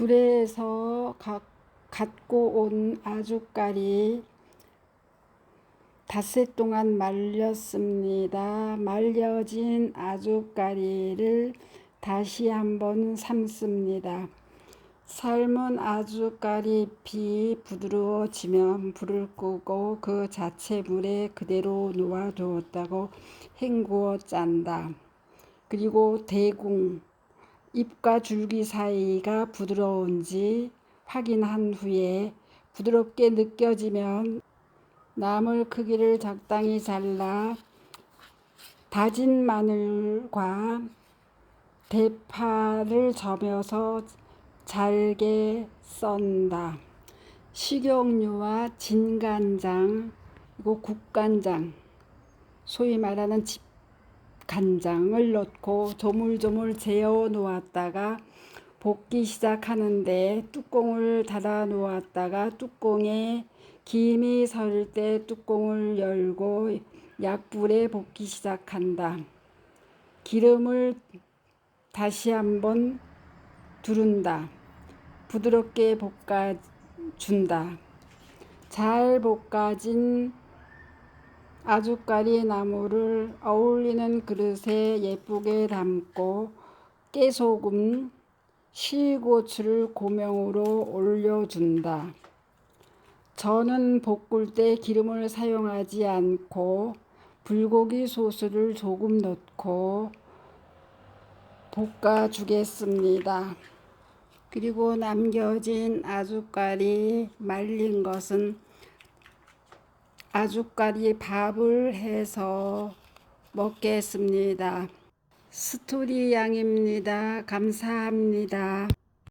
들에서 가- 갖고 온 아주까리 닷새 동안 말렸습니다. 말려진 아주까리를 다시 한번 삶습니다. 삶은 아주까리 비 부드러워지면 불을 끄고 그 자체 물에 그대로 놓아두었다고 헹구어 짠다. 그리고 대궁, 잎과 줄기 사이가 부드러운지 확인한 후에 부드럽게 느껴지면 나물 크기를 적당히 잘라 다진 마늘과 대파를 저며서 잘게 썬다. 식용유와 진간장, 그리고 국간장, 소위 말하는 집 간장을 넣고 조물조물 재어 놓았다가 볶기 시작하는데 뚜껑을 닫아 놓았다가 뚜껑에 김이 설 때 뚜껑을 열고 약불에 볶기 시작한다. 기름을 다시 한번 두른다. 부드럽게 볶아 준다. 잘 볶아진 아주까리 나물을 어울리는 그릇에 예쁘게 담고 깨소금, 실고추를 고명으로 올려준다. 저는 볶을 때 기름을 사용하지 않고 불고기 소스를 조금 넣고 볶아주겠습니다. 그리고 남겨진 아주까리 말린 것은 아주까리 밥을 해서 먹겠습니다. 스토리 양입니다. 감사합니다.